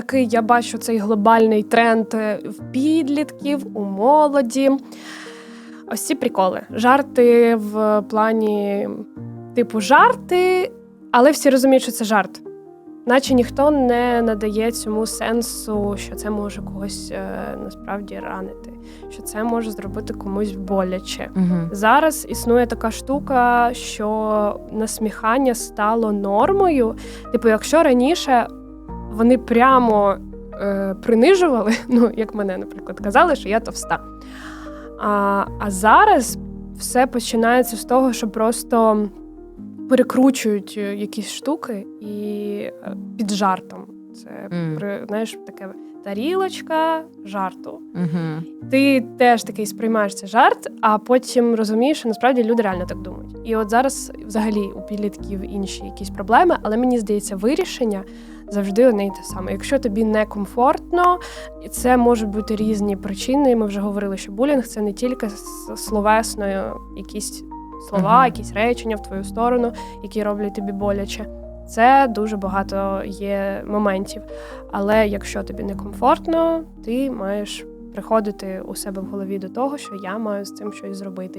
такий я бачу цей глобальний тренд е, в підлітків, у молоді. Ось ці приколи. Жарти в плані, типу, жарти, але всі розуміють, що це жарт. Наче ніхто не надає цьому сенсу, що це може когось е, насправді ранити, що це може зробити комусь боляче. Угу. Зараз існує така штука, що насміхання стало нормою. Типу, якщо раніше вони прямо е, принижували, ну як мене, наприклад, казали, що я товста. А, а зараз все починається з того, що просто перекручують е, якісь штуки і е, під жартом. Це при- знаєш, таке тарілочка жарту Угу. ти теж такий сприймаєш це жарт, а потім розумієш, що насправді люди реально так думають. І от зараз взагалі у підлітків інші якісь проблеми, але мені здається, вирішення завжди одне й те саме. Якщо тобі некомфортно, і це можуть бути різні причини. Ми вже говорили, що булінг це не тільки с- словесною якісь слова, Мгм. якісь речення в твою сторону, які роблять тобі боляче. Це дуже багато є моментів. Але якщо тобі некомфортно, ти маєш приходити у себе в голові до того, що я маю з цим щось зробити.